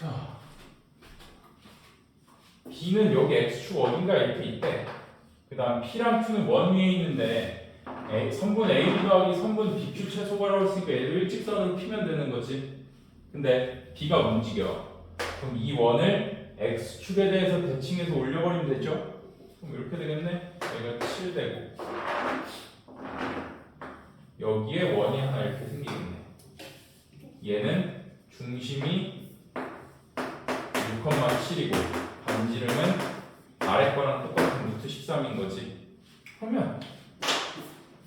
자, B는 여기 X축 어딘가 이렇게 있대. 그 다음 P랑 Q는 원 위에 있는데 A, 선분 AB 더하기 선분 BQ 최소가라고 했으니까 얘를 일직선으로 피면 되는 거지. 근데 B가 움직여. 그럼 이 원을 X축에 대해서 대칭해서 올려버리면 되죠? 그럼 이렇게 되겠네. 여기가 7되고 여기에 원이 하나 이렇게 생기겠네. 얘는 중심이 6,7이고 반지름은 아래 거랑 똑같은 루트 13인 그러면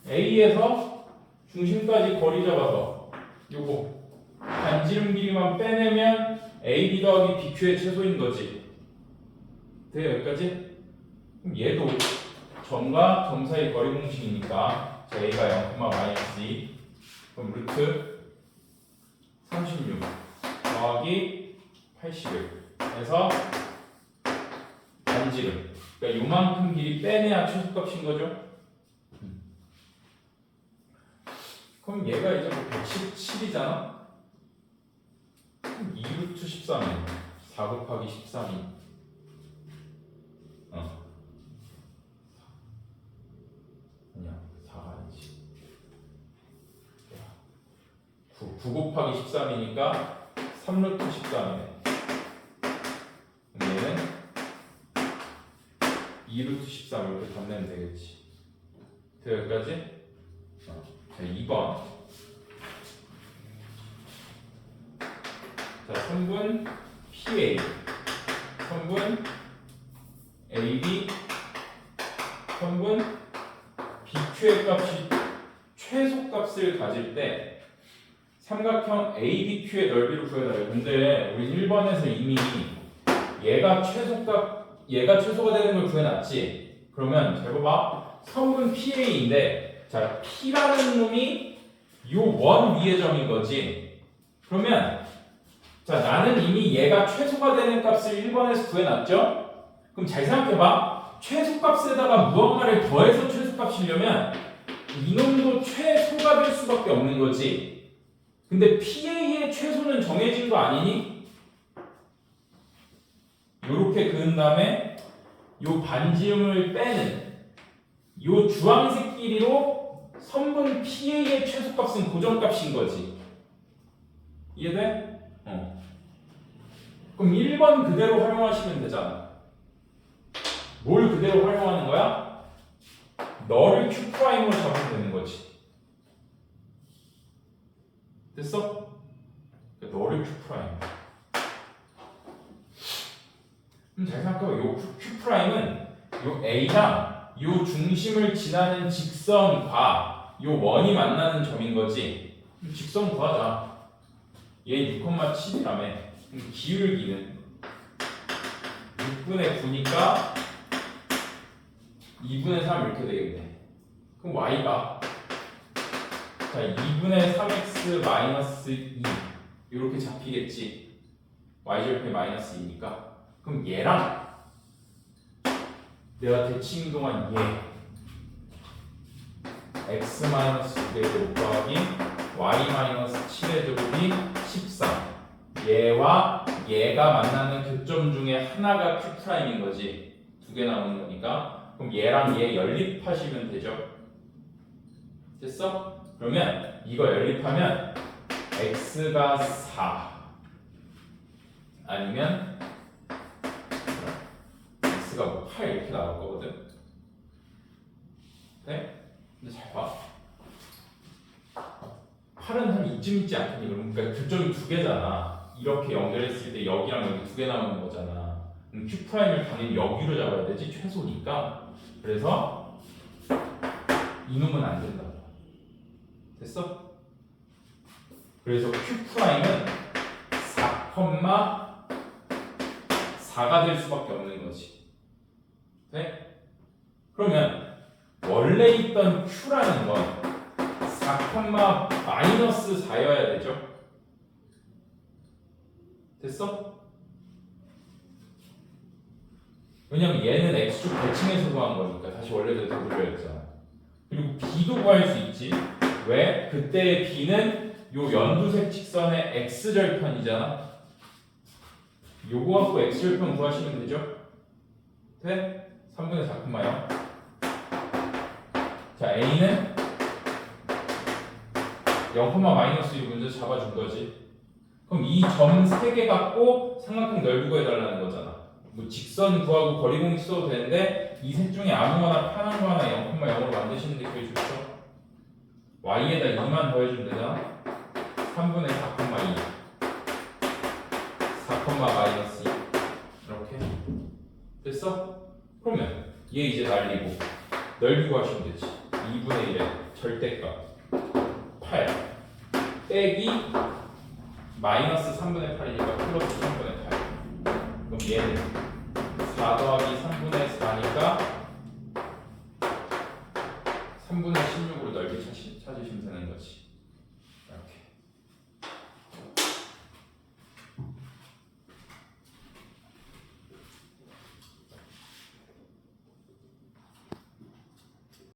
A에서 중심까지 거리 잡아서 요거 반지름 길이만 빼내면 AB 더하기 BQ의 최소인 거지. 돼요 여기까지? 그럼 얘도 점과 점 사이 거리 공식이니까 자, A가 0, 마이너스 2 그럼 루트 36 더하기 81 해서 반지름 그러니까 요만큼 길이 빼내야 최소값인 거죠? 그럼 얘가 이제 뭐 117이잖아? 그럼 2루트 13이 4 곱하기 13이 어. 아니야 4가 아니지. 9, 9 곱하기 13이니까 3루트 13이네 2루트 13 이렇게 답내면 되겠지 돼 여기까지? 어. 자 2번 자 성분 PA 성분 AB 성분 BQ의 값이 최소값을 가질 때 삼각형 ABQ의 넓이를 구해달래요. 근데 우리 1번에서 이미 얘가 최소값 얘가 최소가 되는 걸 구해놨지. 그러면 잘 봐봐. 성분 PA인데 자 P라는 놈이 요 원 위의 점인 거지. 그러면 자 나는 이미 얘가 최소가 되는 값을 1번에서 구해놨죠. 그럼 잘 생각해봐. 최소값에다가 무언가를 더해서 최소값이려면 이놈도 최소가 될 수밖에 없는 거지. 근데 PA의 최소는 정해진 거 아니니? 요렇게 그은 다음에 요 반지름을 빼는 요 주황색 길이로 선분 PA의 최소값은 고정값인 거지. 이해돼? 어. 그럼 1번 그대로 활용하시면 되잖아. 뭘 그대로 활용하는 거야? 너를 Q 프라임으로 잡으면 되는 거지. 됐어? 그러니까 너를 Q. 그럼 잘 생각해봐. 요 Q, Q 프라임은 요 A랑 요 중심을 지나는 직선과 요 원이 만나는 점인 거지. 직선 구하자. 얘 6,7이라며. 그럼 기울기는 6분의 9니까 2분의 3 이렇게 되겠네. 그럼 y가 자 2분의 3x 마이너스 2 이렇게 잡히겠지. y절편 마이너스 2니까 그럼 얘랑 내가 대칭 동안 얘 x 마이너스 2의 제곱 더하기 y 마이너스 7의 제곱이 13 얘와 얘가 만나는 교점 중에 하나가 q 프라임인 거지. 두 개 나오는 거니까. 그럼 얘랑 얘 연립하시면 되죠. 됐어? 그러면 이거 연립하면 x가 4 아니면 x가 뭐 8 이렇게 나올 거거든 네? 근데 잘 봐. 8은 한 이쯤 있지 않겠니? 그러니까 교점이 두 개잖아. 이렇게 연결했을 때 여기랑 여기 두개 나오는 거잖아. 그럼 Q 프라임을 당연히 여기로 잡아야 되지 최소니까. 그래서 이놈은 안 된다. 됐어? 그래서 Q 프라임은 4,4가 될 수밖에 없는 거지. 네? 그러면 원래 있던 Q라는 건 4, 마이너스 4여야 되죠? 됐어? 왜냐면 얘는 X축 대칭해서 구한 거니까 다시 원래대로 돌려야겠잖아 그리고 B도 구할 수 있지 왜? 그때의 B는 요 연두색 직선의 X절편이잖아 요거 갖고 x절편 구하시면 되죠? 돼? 3분의 4콤마요. 자, a는 0, 마이너스 6 문제 잡아준 거지. 그럼 이점세개 갖고 삼각형 넓이 구해달라는 거잖아. 뭐 직선 구하고 거리 공식 써도 되는데 이 셋 중에 아무거나 편한 거 하나 0,0로 만드시는 게 제일 좋죠. y에다 2만 더해주면 되잖아. 3분의 4,2 4, 마이너스 2 이렇게 됐어? 그러면 얘 이제 날리고 넓이 구하시면 되지. 2분의 1의 절대값 8 빼기 마이너스 3분의 8이니까 플러스 3분의 8 그럼 얘는 4 더하기 3분의 4니까 3분의 16